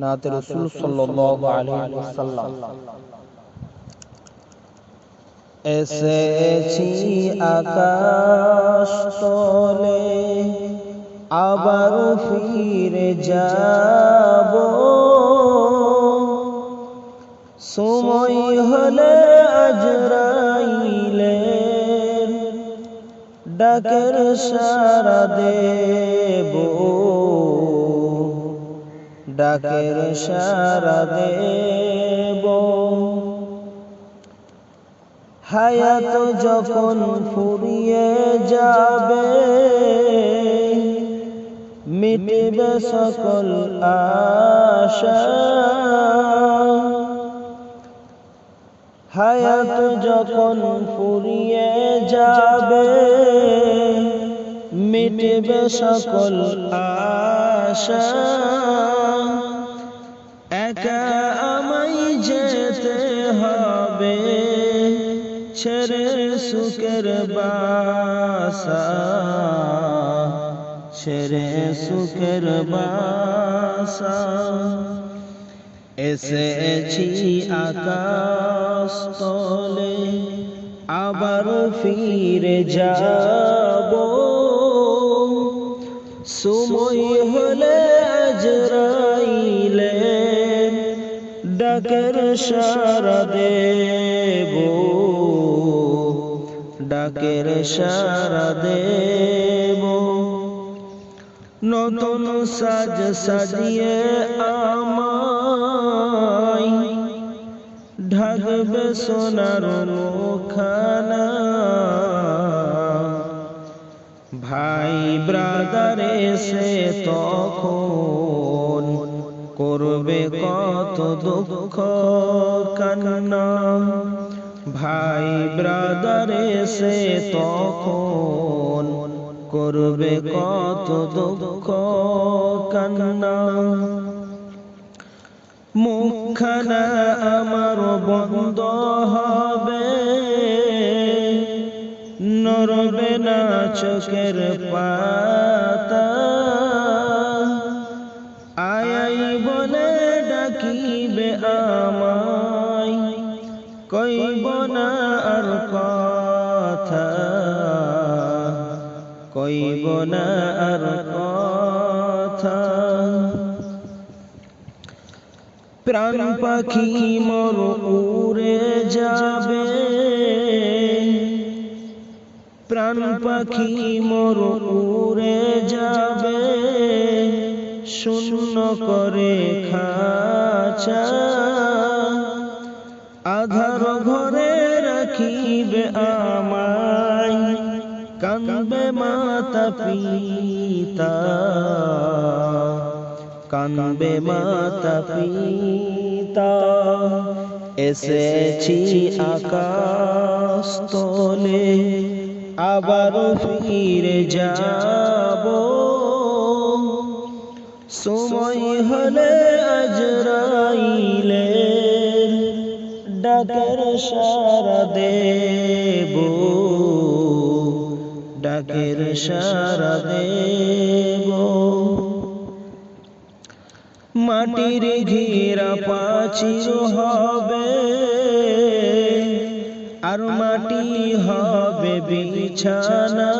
নাতে রসুল সাল্লাল্লাহু আলাইহি ওয়াসাল্লাম। এসেছি আকাশ তলে আবার ফিরে যাব। সময় হলে আজরাইলে ডাকের সারা দেব। ডাকের সারা দেব। হায়াত যখন ফুরিয়ে যাবে মিটবে সকল আশা। হায়াত যখন ফুরিয়ে যাবে মিটবে সকল আশা। একা আমায় যেতে হবে, ছেড়ে সুখের বাসা। ছেড়ে সুখের বাসা। এসেছি আকাশ তলে আবার ফিরে যাব। সময় হলে আজরাইলে ডাকের সারা দেব। ডাকের সারা দেব। নতুন সাজ সাজিয়ে আমায় ঢাকবে সোনার মুখানা ব্রাদার এসে তখন করবে কত দুঃখ, কান্না। ভাই ব্রাদার এসে তখন করবে কত দুঃখ, কান্না। মুখখানা আমার বন্ধ হবে। চোখের পাতা। আয়াই বলে ডাকিবে আমায়, কইব না আর কথা। কইব না আর কথা। প্রাণ পাখি মর উড়ে যাবে। প্রাণ পাখি মর উড়ে যাবে, শূন্য করে খাচা। আধার ঘরে রাখিবে আমায় কানবে মাতা পিতা। কানবে মাতা পিতা। এসেছি আকাশ তলে আবার ফিরে যাব। সময় হলে আজরাইলে ডাকের সারা দেব। ডাকের সারা দেব। মাটির ঘিরা পাচির হবে। আর মাটি হবে বিছানা,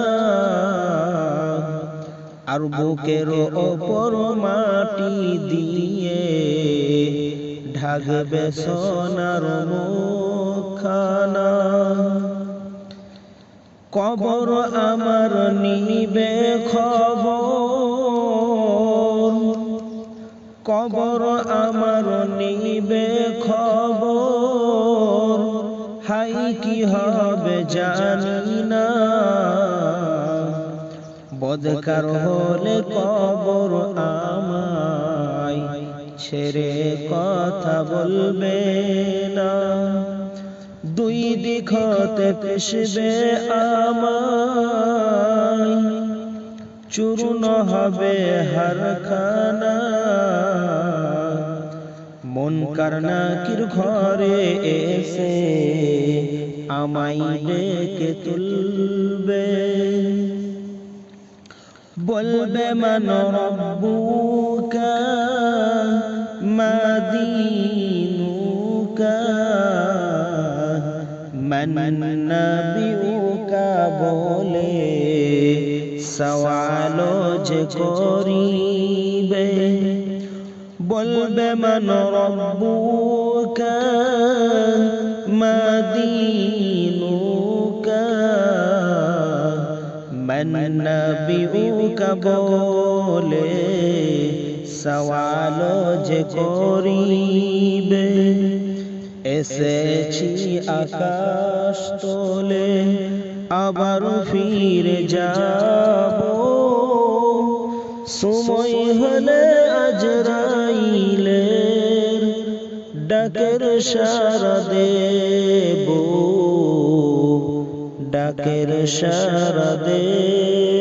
আর বুকের ওপর মাটি দিয়ে ঢাকবে সোনার মুখানা কবর আমার নিবে খবর, কবর আমার নিবে হাই কি হবে জানি না। বদকার হলে কবর আমায় ছেড়ে কথা বলবে না। দুই দিখতে পেশবে আমায়। চূর্ণ হবে হারখানা। মন কারনাকির ঘরে এসে আমায় ডেকে তুলবে বলবে মান রব্বুকা দিনুকা من নবিউকা বলে সওয়ালো যে করিবে বলবে মন রব্বুকা মদিনুকা من নবিউকা বলে সওয়ালো যে করিবে এসেছি আকাশ তোলে আবার ফিরে যাব সময় হলে আজরাইলের ডাকের সারা দেব ডাকের সারা দেব।